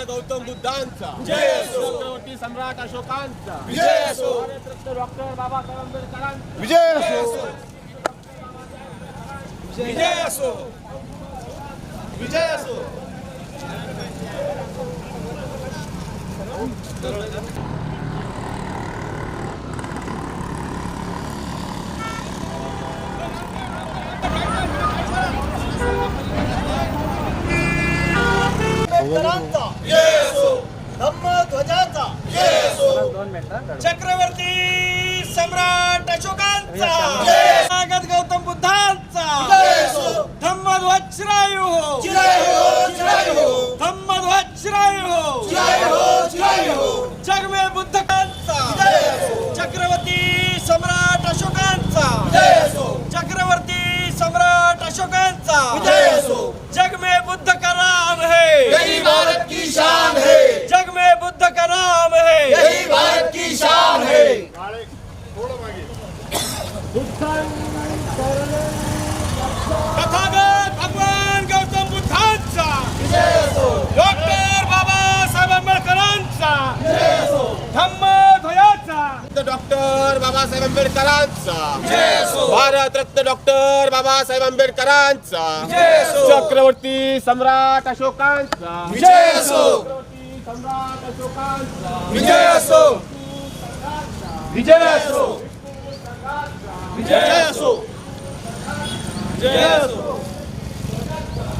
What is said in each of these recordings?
महाराज गौतम बुद्धांचा. छत्रपती सम्राट अशोकांचा विजय असो भारतरत्न डॉक्टर बाबासाहेब आंबेडकरांचा विजय असो विजय असो विजय असो आंबेडकरांचा विजय असो धम्म ध्वजाचा विजय असो चक्रवर्ती सम्राट अशोक ध्वजाचा डॉक्टर बाबासाहेब आंबेडकरांचा. विजय असो भारत रत्न डॉक्टर बाबासाहेब आंबेडकरांचा. छत्रवर्ती सम्राट अशोकांचा विजय असो छत्रपती सम्राट अशोकांचा. विजय असो विजय असो विजय असो विजय असो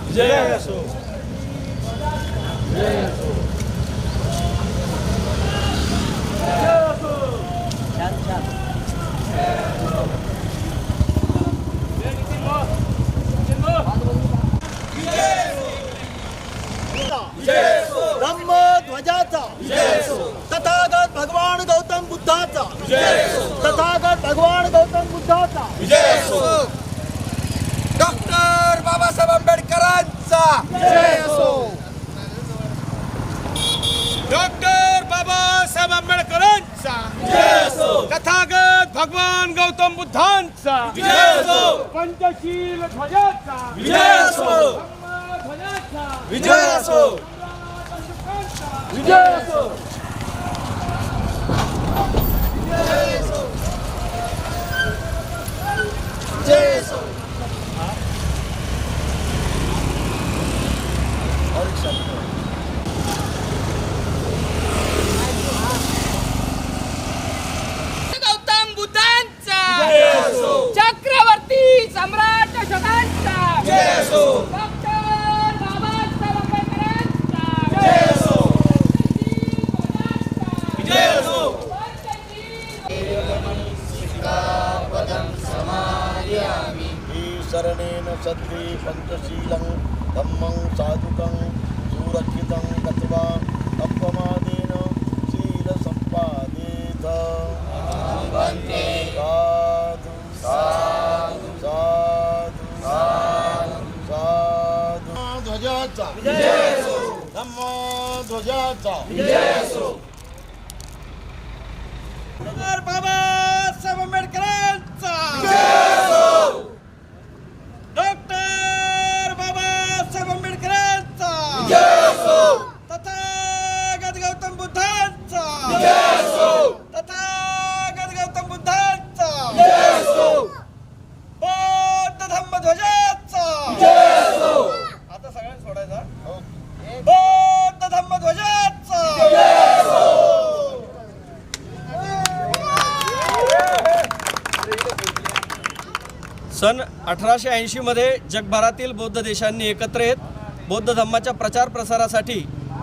विजय असो धम्म ध्वजाचा तथागत भगवान गौतम बुद्धाचा तथागत भगवान गौतम बुद्धाचा विजय असो डॉक्टर बाबासाहेब आंबेडकरांचा विजय असो डॉक्टर बाबासाहेब आंबेडकरांचा विजय असो तथागत भगवान गौतम बुद्धांचा. विजय असो पंचशील ध्वजाचा. विजय असो ध्वजाचा विजय असो विजय असो विजय असो गौतम बुद्धांचा विजय असो चक्रवर्ती सम्राट अशोकांचा विजय असो विजय असो शरणेन सद्वे पञ्चशीलं धम्मं साधुकं सुरक्षितं गत्वा अपमादेन ध्वजाचा. धम्म ध्वजाचा. बाबासाहेब आंबेडकरांचा डॉक्टर बाबासाहेब आंबेडकरांचा तथागत गौतम बुद्धांचा तथागत गौतम बुद्धांचा बौद्ध धम्म ध्वजाचा आता सगळ्यांनी सोडायचा बौद्ध धम्म ध्वजाचा सन अठराशे ऐंशीमध्ये जगभरातील बौद्ध देशांनी एकत्र येत बौद्ध धम्माच्या प्रचार प्रसारासाठी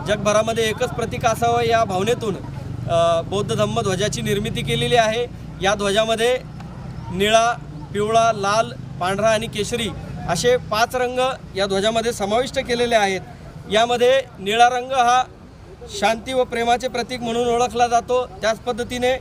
जगभरामध्ये एकच प्रतीक असावं या भावनेतून बौद्ध धम्म ध्वजाची निर्मिती केलेली आहे. या ध्वजामध्ये निळा पिवळा लाल पांढरा आणि केशरी असे पाच रंग या ध्वजामध्ये समाविष्ट केलेले आहेत. यामध्ये निळा रंग हा शांती व प्रेमाचे प्रतीक म्हणून ओळखला जातो. त्याच पद्धतीने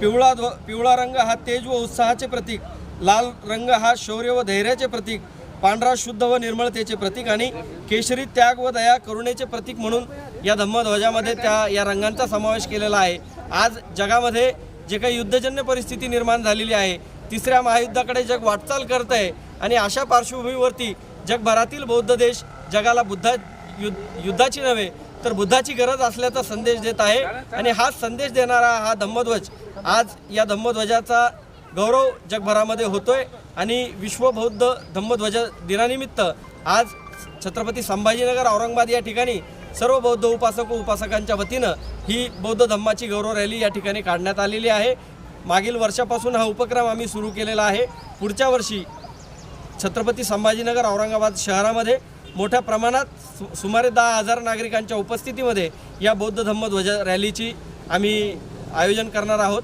पिवळा ध्व पिवळा रंग हा तेज व उत्साहाचे प्रतीक. लाल रंग हा शौर्य व धैर्याचे प्रतीक पांढरा शुद्ध व निर्मळतेचे प्रतीक आणि केशरी त्याग व दया करुणेचे प्रतीक म्हणून या धम्मध्वजामध्ये त्या या रंगांचा समावेश केलेला आहे. आज जगामध्ये जे काही युद्धजन्य परिस्थिती निर्माण झालेली आहे तिसऱ्या महायुद्धाकडे जग वाटचाल करत आहे आणि अशा पार्श्वभूमीवरती जगभरातील बौद्ध देश जगाला बुद्धा युद्ध युद्धाची नव्हे तर बुद्धाची गरज असल्याचा संदेश देत आहे. आणि हा संदेश देणारा हा धम्मध्वज आज या धम्मध्वजाचा गौरव जगभरामध्ये होतोय आणि विश्व बौद्ध धम्मध्वज दिनानिमित्त आज छत्रपती संभाजीनगर औरंगाबाद या ठिकाणी सर्व बौद्ध उपासक व उपासकांच्या वतीनं ही बौद्ध धम्माची गौरव रॅली या ठिकाणी काढण्यात आलेली आहे. मागील वर्षापासून हा उपक्रम आम्ही सुरू केलेला आहे. पुढच्या वर्षी छत्रपती संभाजीनगर औरंगाबाद शहरामध्ये मोठ्या प्रमाणात सु सुमारे दहा हजार नागरिकांच्या उपस्थितीमध्ये या बौद्ध धम्मध्वज रॅलीची आम्ही आयोजन करणार आहोत.